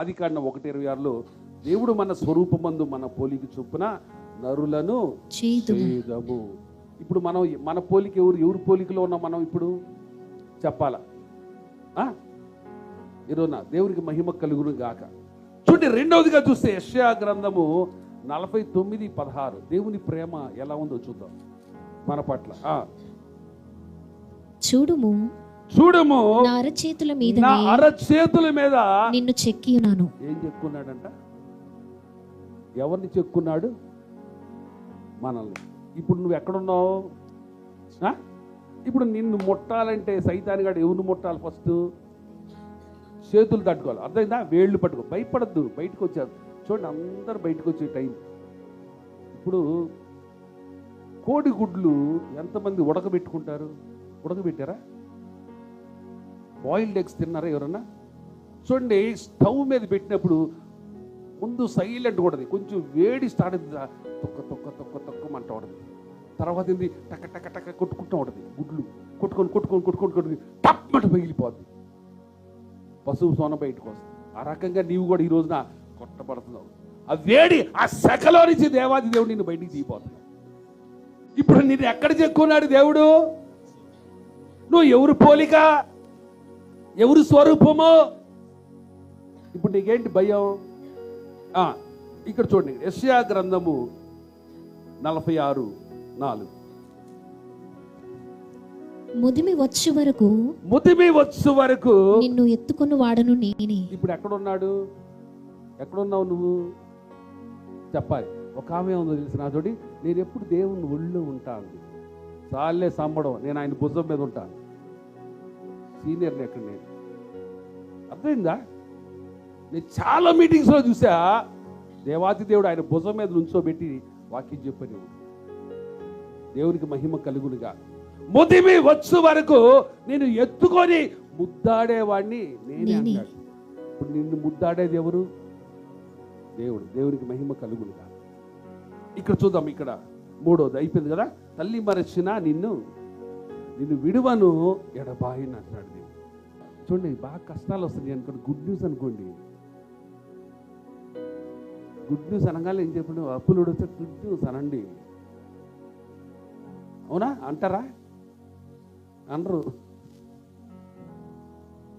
ఆది కాండం ఒకటి ఇరవై ఆరులో దేవుడు మన స్వరూపమందు మన పోలికి చొప్పున నరులను చేదు చేదము. ఇప్పుడు మనం మన పోలిక ఎవరు ఎవరు పోలికలో ఉన్నాం మనం ఇప్పుడు? చెప్పాలా? ఆ? ఈరోజున దేవునికి మహిమ కలుగును గాక. చూడండి రెండవదిగా చూస్తే యెషయా గ్రంథము నలభై తొమ్మిది పదహారు. దేవుని ప్రేమ ఎలా ఉందో చూద్దాం మన పట్ల. చూడుము. చూడము. నా అరచేతుల నా మీదనే అరచేతుల మీద నిన్ను చెక్కి ఉన్నాను ఏం చెక్కున్నాడంట? ఎవరిని చెక్కున్నాడు? మనల్ని. ఇప్పుడు నువ్వు ఎక్కడున్నావు? ఇప్పుడు నిన్ను ముట్టాలంటే సైతానిగాడు ఎవరిని ముట్టాలి ఫస్ట్ చేతులు తట్టుకోవాలి. అర్థమైందా? వేళ్ళు పట్టుకో. భయపడద్దు. బయటకు వచ్చారు చూడండి అందరు బయటకు వచ్చే టైం. ఇప్పుడు కోడి గుడ్లు ఎంతమంది ఉడకబెట్టుకుంటారు? ఉడకబెట్టారా? బాయిల్డ్ ఎగ్స్ తిన్నారా ఎవరన్నా? చూడండి స్టవ్ మీద పెట్టినప్పుడు ముందు సైలెంట్ కూడదు కొంచెం వేడి స్టార్ట్ అవుతుంది తొక్క తొక్క తొక్క తొక్కమంట ఉండదు తర్వాత ఏంది? టక టక టక కొట్టుకుంటూ ఉంటుంది. గుడ్లు కొట్టుకొని కొట్టుకొని కొట్టుకొని కొట్టుకుని టప్పట పగిలిపోద్ది. పశువు సోన బయటకు వస్తుంది. ఆ రకంగా నీవు కూడా ఈ రోజున కొట్టబడుతున్నావు. ఆ వేడి ఆ శకలో నుంచి దేవాది దేవుడు నిన్ను బయటికి తీయపోతున్నావు ఇప్పుడు నేను ఎక్కడ చెక్కున్నాడు దేవుడు? నువ్వు ఎవరు పోలిక? ఎవరు స్వరూపము? ఇప్పుడు నీకేంటి భయం? ఇక్కడ చూడండి యెషయా గ్రంథము నలభై ఆరు నాలుగు. ముదిమి వచ్చు వరకు ముదిమి వచ్చు వరకు నిన్ను ఎత్తుకొని వాడను నేనే. ఇప్పుడు ఎక్కడున్నాడు? ఎక్కడున్నావు నువ్వు? చెప్పాలి. ఒక ఆమె ఉందో తెలిసి నా చోటి నేను ఎప్పుడు దేవుని ఒళ్ళు ఉంటాను. చాలే సంబడం నేను ఆయన భుజం మీద ఉంటాను. సీనియర్ని ఎక్కడ నేను. అర్థమైందా? నేను చాలా మీటింగ్స్లో చూసా దేవాతి దేవుడు ఆయన భుజం మీద నుంచోబెట్టి వాక్యం చెప్పని దేవునికి మహిమ కలుగునుగా. ముదిమి వచ్చు వరకు నేను ఎత్తుకొని ముద్దాడేవాడిని నేనే నేనే. అంటాడు. ఇప్పుడు నిన్ను ముద్దాడేది ఎవరు? దేవుడు. దేవునికి మహిమ కలుగునుగా. ఇక్కడ చూద్దాం ఇక్కడ. మూడోది. అయిపోయింది కదా? తల్లి మరచిన నిన్ను నిన్ను విడువను ఎడబాయిని అంటున్నాడు దేవుడు. చూడండి బాగా కష్టాలు వస్తున్నాయి అనుకోండి. గుడ్ న్యూస్ అనుకోండి. గుడ్ న్యూస్ అనగానే ఏం చెప్పండి? అప్పులు వస్తే గుడ్ న్యూస్ అనండి. అవునా? అంటారా? అనరు.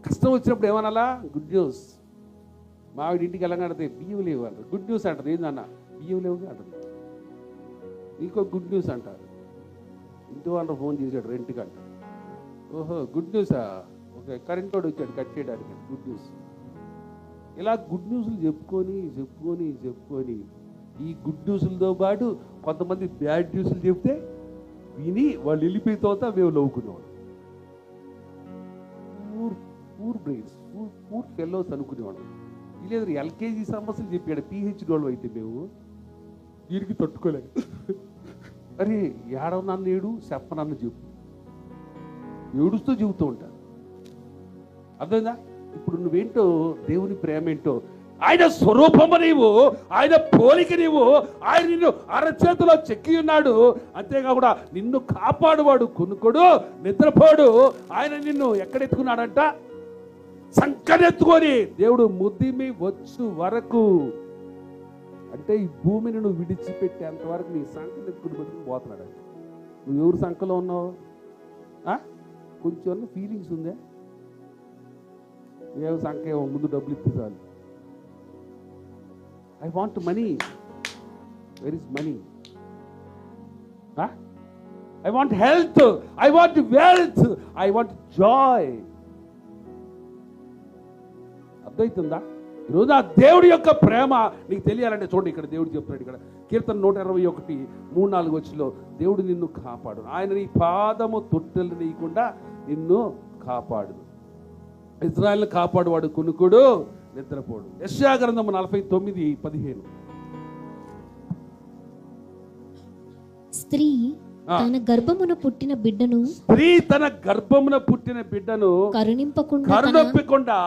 కష్టం వచ్చినప్పుడు ఏమనాలా? గుడ్ న్యూస్ మావిడి ఇంటికి వెళ్ళగాడితే బియ్యం లేవు అంటారు. గుడ్ న్యూస్ అంటారు. ఏందన్నా బియ్యం లేవు అంటారు. ఇంకో గుడ్ న్యూస్ అంటారు. ఇంటి వాళ్ళు ఫోన్ చేశాడు రెంట్ అంటారు ఓహో గుడ్ న్యూసా? ఓకే కరెంట్ వాడు వచ్చాడు కట్ చేయడానికి గుడ్ న్యూస్. ఇలా గుడ్ న్యూస్లు చెప్పుకొని చెప్పుకొని చెప్పుకొని ఈ గుడ్ న్యూస్లతో పాటు కొంతమంది బ్యాడ్ న్యూస్లు చెప్తే విని వాళ్ళు వెళ్ళిపోయిన తర్వాత మేము నవ్వుకునేవాడు poor poor brains poor poor fellows అనుకునేవాడు లేదు ఎల్కేజీ సమస్యలు చెప్పాడు పిహెచ్డి వాళ్ళు అయితే మేము. దీనికి తట్టుకోలేక. అరే ఏడవ ఏడు చెప్పనన్ను చెప్పు. ఏడుస్తూ చెబుతూ ఉంటాను అర్థమైందా? ఇప్పుడు నువ్వేంటో దేవుని ప్రేమ ఏంటో ఆయన స్వరూపము నీవు ఆయన పోలిక నీవు ఆయన నిన్ను అరచేతిలో చెక్కి ఉన్నాడు. అంతేకాకుండా నిన్ను కాపాడువాడు కొనుక్కోడు నిద్రపోడు. ఆయన నిన్ను ఎక్కడెత్తుకున్నాడంట? సంకనెత్తుకొని దేవుడు ముద్దిమి వచ్చు వరకు అంటే ఈ భూమిని నువ్వు విడిచిపెట్టేంత వరకు నీ సంకని ఎత్తుకుని పెట్టుకుని పోతున్నాడు ఆయన. నువ్వు ఎవరు సంఖలో ఉన్నావు? ఆ? కొంచెం ఫీలింగ్స్ ఉందే? ఏం సంఖ్య ముందు డబ్బులు ఇస్తే చాలు. I want money where is money I want health I want wealth I want joy అర్థమవుతుందా ఈరోజు ఆ దేవుడి యొక్క ప్రేమ నీకు తెలియాలంటే చూడండి ఇక్కడ దేవుడు చెప్తున్నాడు ఇక్కడ. కీర్తన నూట ఇరవై ఒకటి మూడు నాలుగు వచ్చిలో దేవుడు నిన్ను కాపాడు. ఆయన నీ పాదము తొట్టెలు నీయకుండా నిన్ను కాపాడు. ఇజ్రాయల్ని కాపాడువాడు కునుకుడు నిద్రపోడు. యెషయా గ్రంథము నలభై తొమ్మిది పదిహేను. స్త్రీ తన గర్భమున పుట్టిన బిడ్డను స్త్రీ తన గర్భమున పుట్టిన బిడ్డను కరుణింపకుండా కరుణొప్పికుండా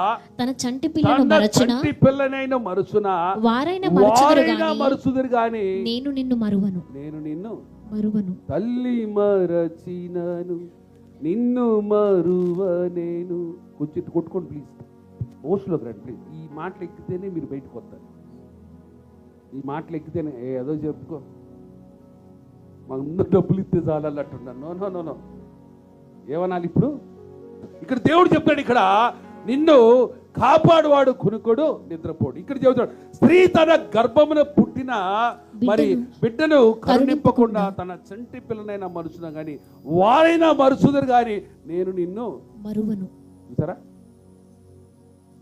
తన చంటి పిల్లను మరచున? చంటి పిల్లనైన మరుచున? వారైన మరచుదురు మరుచుదురు గాని నేను నిన్ను మరువను. నేను నిన్ను మరువను. తల్లి మరచినను. నిన్ను మరువ నేను. కొంచెం కొట్టుకోండి ప్లీజ్ హోస్ట్లోకి రండి ప్లీజ్ ఈ మాటలు ఎక్కితేనే మీరు బయటకు వస్తారు. ఈ మాటలు ఎక్కితేనే ఏదో చెప్పుకో. మాకు ముందు డబ్బులు ఇస్తే చాలు అన్నట్టున్నాను నో నో నో నో. ఏమనాలి ఇప్పుడు? ఇక్కడ దేవుడు చెప్తాడు ఇక్కడ నిన్ను కాపాడువాడు కునుకోడు నిద్రపోడు. ఇక్కడ చెబుతాడు స్త్రీ తన గర్భమున పుట్టిన మరి బిడ్డను కరుణింపకుండా తన చంటి పిల్లనైనా మరుచున గాని వారైనా మరుచుదరు గాని నేను నిన్ను మరువను. చూసారా?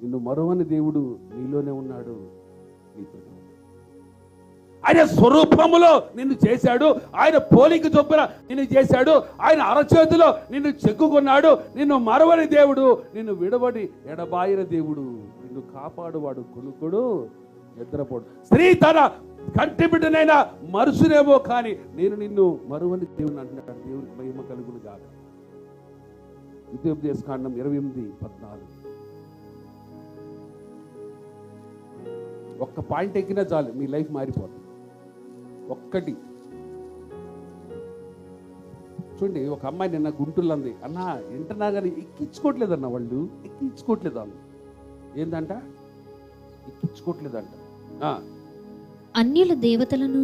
నిన్ను మరువని దేవుడు నీలోనే ఉన్నాడు నీతోనే ఉన్నాడు. ఆయన స్వరూపములో నిన్ను చేశాడు. ఆయన పోలిక చొప్పున నిన్ను చేశాడు. ఆయన అరచేతిలో నిన్ను చెక్కుకున్నాడు. నిన్ను మరవని దేవుడు నిన్ను విడవడి ఎడబాయిన దేవుడు. నిన్ను కాపాడువాడు కొనుకుడు నిద్రపోడు. స్త్రీ తన కంటి బిడ్డనైనా మరుసునేమో కానీ నేను నిన్ను మరువని దేవుని అంటున్నాడు. దేవునికి మహిమ కలుగును కాదు విద్యోపదేశ కాండం ఇరవై ఎనిమిది పద్నాలుగు. ఒక్క పాయింట్ ఎక్కినా చాలు మీ లైఫ్ మారిపోతుంది. ఒక్కటి. చూడండి ఒక అమ్మాయి నిన్న గుంటూరులో అంది అన్న వింటున్నా కానీ ఎక్కించుకోవట్లేదన్న వాళ్ళు ఎక్కించుకోవట్లేదు అన్న ఏందంట? ఎక్కించుకోవట్లేదంట. ఆ, అన్యుల దేవతలను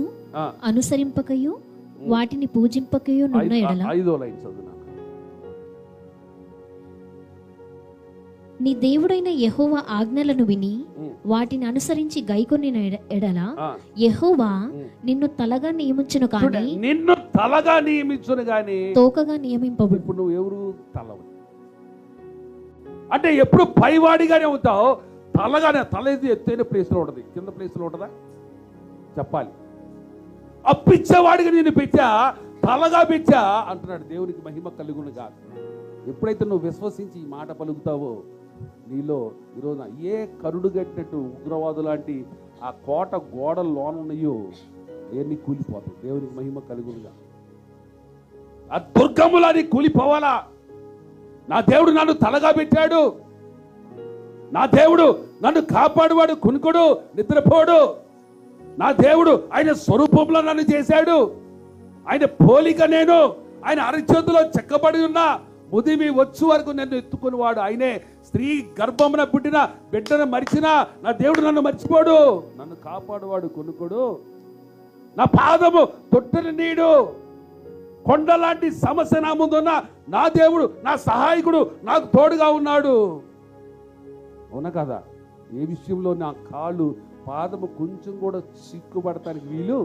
అనుసరింపకయు వాటిని పూజింపకయు ఐదో లైన్ చదువు నీ దేవుడైన యెహోవ ఆజ్ఞలను విని వాటిని అనుసరించి గైకొనిన ఎడ- ఎడల యెహోవా. నిన్ను తలగా నియమించును కానీ నిన్ను తలగా నియమించును గాని తోకగా నియమింపబడు. ఇప్పుడు నువ్వు ఎవరు? తలవు అంటే ఎప్పుడు పైవాడిగానే ఉంటావు తలగానే తల ఇది ఎత్తైన ప్లేస్లో ఉంటుంది. కింద ప్లేస్లో ఉంటుందా? చెప్పాలి. అప్పిచ్చేవాడిగా నేను పెట్టా తలగా పెట్టా అంటున్నాడు దేవునికి మహిమ కలుగును కాదు ఎప్పుడైతే నువ్వు విశ్వసించి ఈ మాట పలుకుతావో నీలో ఈరోజు ఏ కరుడు కట్టినట్టు ఉగ్రవాదు లాంటి ఆ కోట గోడలు లోన ఉన్నాయో అవన్నీ కూలిపోతాయి. దేవునికి మహిమ కలుగునుగా. ఆ దుర్గములని కూలిపోవాలా? నా దేవుడు నన్ను తలగా పెట్టాడు. నా దేవుడు నన్ను కాపాడువాడు కునుకుడు నిద్రపోడు. నా దేవుడు ఆయన స్వరూపంలో నన్ను చేశాడు. ఆయన పోలిక నేను ఆయన అరిచేతులో చెక్కబడి ఉన్నా. ఉదిమి వచ్చు వరకు నన్ను ఎత్తుకునేవాడు. ఆయనే స్త్రీ గర్భమున పుట్టిన బిడ్డను మరిచినా నా దేవుడు నన్ను మర్చిపోడు. నన్ను కాపాడువాడు కొనుక్కోడు. నా పాదము తొట్టని నీడు. కొండలాంటి సమస్య నా ముందున్న నా దేవుడు నా సహాయకుడు నాకు తోడుగా ఉన్నాడు. అవునా కదా? ఏ విషయంలో నా కాళ్ళు పాదము కొంచెం కూడా సిక్కుపడటానికి వీలు?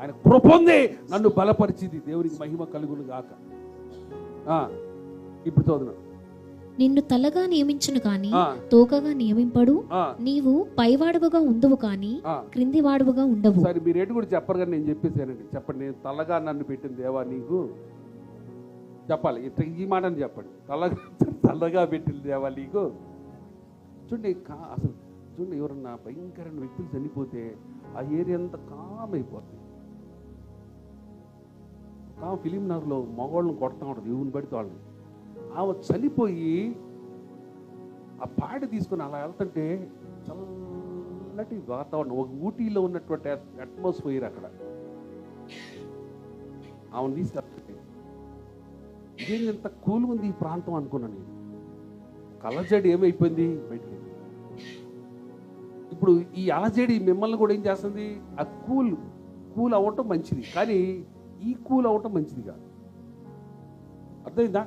ఆయన కృపొంది నన్ను బలపరిచింది దేవునికి మహిమ కలుగును గాక ఆ, ఇప్పుడు చదువు నిన్ను తలగా నియమించును కాని తోకగా నియమింపడు నీవు పైవాడువగా ఉందువు కాని. క్రింది వాడువగా ఉండవు. సరే మీరు ఏంటి కూడా చెప్పరు కానీ నేను చెప్పేసానండి చెప్పండి నేను తలగా నన్ను పెట్టిన దేవా నీకు? చెప్పాలి. ఇట్లా ఈ మాటని చెప్పండి. తలగా తలగా పెట్టిన దేవా నీకు? చూడండి అసలు చూడండి ఎవరన్నా భయంకరమైన వ్యక్తులు చనిపోతే ఆ ఏరియా అంతా కామ్ అయిపోతుంది కా ఫిలిం నగర్లో మగవాళ్ళని కొడతా ఉంటుంది ఎవరిని పడితే వాళ్ళని. ఆమె చనిపోయి ఆ పాడ తీసుకుని అలా వెళ్తుంటే చల్లటి వాతావరణం ఒక ఊటీలో ఉన్నటువంటి అట్మాస్ఫియర్ అక్కడ. ఆమె తీసుకెళ్తుంటే ఇదేం ఎంత కూల్ ఉంది ఈ ప్రాంతం? అనుకున్నాను నేను. కలజడి ఏమైపోయింది? బయటికి ఇప్పుడు ఈ అలజడి మిమ్మల్ని కూడా ఏం చేస్తుంది? ఆ కూల్ కూల్ అవ్వటం మంచిది. కానీ ఈ కూల్ అవ్వటం మంచిది కాదు. అర్థమైందా?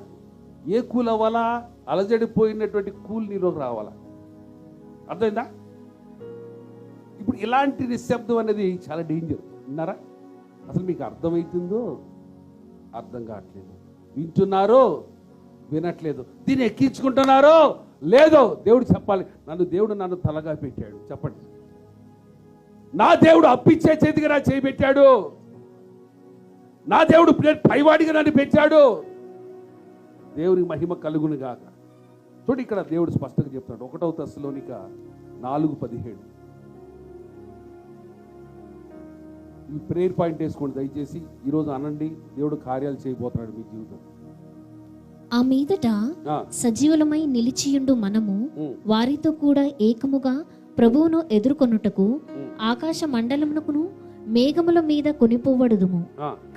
ఏ కూల్ అవ్వాలా అలజడిపోయినటువంటి కూల్ నీలోకి రావాలా? అర్థమైందా? ఇప్పుడు ఇలాంటి నిశ్శబ్దం అనేది చాలా డేంజర్ విన్నారా? అసలు మీకు అర్థమవుతుందో అర్థం కావట్లేదు. వింటున్నారో? వినట్లేదు. దీన్ని ఎక్కించుకుంటున్నారో? లేదో దేవుడు చెప్పాలి. నన్ను దేవుడు నన్ను తలగా పెట్టాడు. చెప్పండి. నా దేవుడు అప్పిచ్చే చేతికి నా చేయి పెట్టాడు. నా దేవుడు పైవాడిగా నన్ను పెట్టాడు. దేవునికి మహిమ కలుగును గాక. చూడు ఇక్కడ దేవుడు స్పష్టంగా చెప్తాడు ఒకటవ తస్సులోనిక నాలుగు పదిహేడు. ఈ ప్రేయర్ పాయింట్ వేసుకోండి. దయచేసి ఈరోజు అనండి. దేవుడు కార్యాలు చేయబోతున్నాడు మీ జీవితం ఆ మీదట సజీవులమై నిలిచియుండు మనము వారితో కూడా ఏకముగా ప్రభువును ఎదుర్కొనుటకు ఆకాశ మండలమునకును మేఘముల మీద కొనిపోవడుదుము.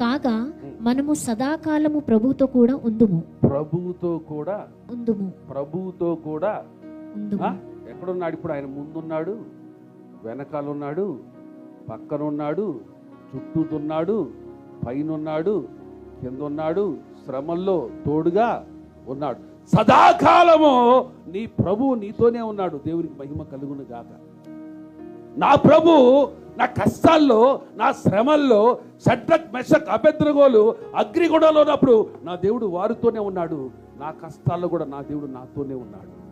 కాగా మనము సదాకాలము ప్రభువుతో కూడా ఉందుము. ప్రభువుతో కూడా ఉందుము. ప్రభువుతో కూడా ఎక్కడున్నాడు? ఇప్పుడు ఆయన ముందున్నాడు వెనకాల ఉన్నాడు పక్కన ఉన్నాడు చుట్టూతున్నాడు పైన ఉన్నాడు కింద ఉన్నాడు శ్రమల్లో తోడుగా ఉన్నాడు. సదాకాలము నీ ప్రభు నీతోనే ఉన్నాడు. దేవునికి మహిమ కలుగును గాక నా ప్రభు నా కష్టాల్లో నా శ్రమల్లో షడ్రక్ మెషక్ అభ్యర్థగోలు అగ్నిగుణంలో ఉన్నప్పుడు నా దేవుడు వారితోనే ఉన్నాడు. నా కష్టాల్లో కూడా నా దేవుడు నాతోనే ఉన్నాడు.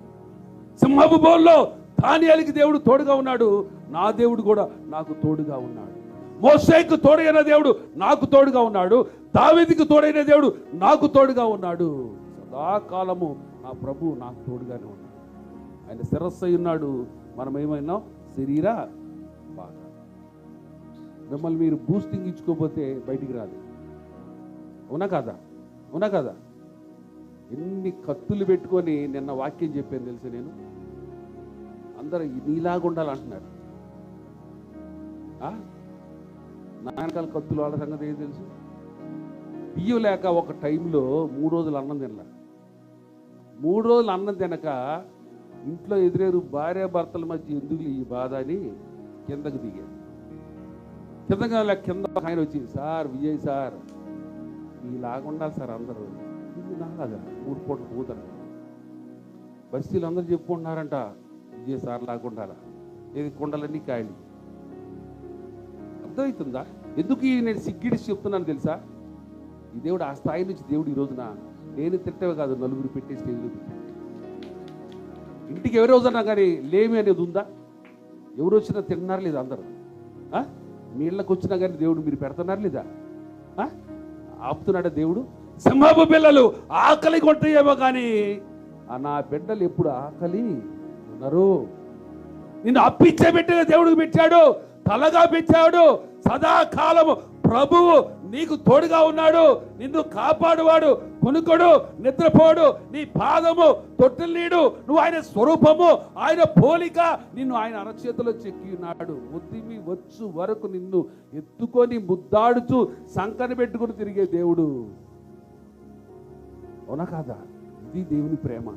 సింహపు బోల్లో ధాన్యాలకి దేవుడు తోడుగా ఉన్నాడు. నా దేవుడు కూడా నాకు తోడుగా ఉన్నాడు. మోసేకు తోడైన దేవుడు నాకు తోడుగా ఉన్నాడు. దావేదికి తోడైన దేవుడు నాకు తోడుగా ఉన్నాడు. సదాకాలము నా ప్రభు నాకు తోడుగానే ఉన్నాడు. ఆయన శిరస్సు ఉన్నాడు. మనం ఏమైనా శరీరా మిమ్మల్ని మీరు బూస్టింగ్ ఇచ్చుకోకపోతే బయటికి రాదు. అవునా కదా? అవునా కదా? ఎన్ని కత్తులు పెట్టుకొని నిన్న వాక్యం చెప్పాను తెలుసు నేను? అందరూ నీలాగా ఉండాలంటున్నారు ఆ? కత్తులు వాళ్ళ సంగతి ఏం తెలుసు? బియ్యం లేక ఒక టైంలో మూడు రోజులు అన్నం తినలే. మూడు రోజులు అన్నం తినక ఇంట్లో ఎదురేరు భార్య భర్తల మధ్య ఎందుకు ఈ బాధ అని కిందకు దిగారు చిన్నగా కింద ఆయన వచ్చి సార్ విజయ్ సార్ మీలాగా ఉండాలి సార్ అందరూ. ఇది నాలాగా మూడు పూటలు పోతారు బస్తీలు అందరూ చెప్పుకుంటున్నారంట విజయ్ సార్ లాగా ఉండాలా? ఏది కొండలన్నీ కాయలు. అర్థమవుతుందా? ఎందుకు ఈ నేను సిగ్గిడిచి చెప్తున్నాను తెలుసా? ఈ దేవుడు ఆ స్థాయి నుంచి దేవుడు ఈ రోజున నేను తిట్టవే కాదు నలుగురు పెట్టే స్టేజ్లో ఇంటికి ఎవరు రోజున్నా కానీ లేమి అనేది ఉందా? ఎవరు వచ్చినా తిన్నారు లేదా అందరూ? ఆ? నీళ్ళకి వచ్చినా కానీ దేవుడు మీరు పెడుతున్నారు లేదా? ఆపుతున్నాడా దేవుడు? సింహపు పిల్లలు ఆకలి కొంటాయేమో కానీ ఆ నా బిడ్డలు ఎప్పుడు ఆకలి ఉన్నారు నిన్ను అప్పిచ్చే బిడ్డగా దేవుడికి పెట్టాడు తలగా పెట్టాడు. సదాకాలము ప్రభువు నీకు తోడుగా ఉన్నాడు నిన్ను కాపాడువాడు కొనుకొడు నిద్రపోడు. నీ పాదము తొట్టిల్లీడు నువ్వు ఆయన స్వరూపము ఆయన పోలిక. నిన్ను ఆయన అరచేతిలో చెక్కి ఉన్నాడు ఉద్దిమి వచ్చు వరకు నిన్ను ఎత్తుకొని ముద్దాడుచు సంకన పెట్టుకుని తిరిగే దేవుడు. అవునా కాదా? ఇది దేవుని ప్రేమ.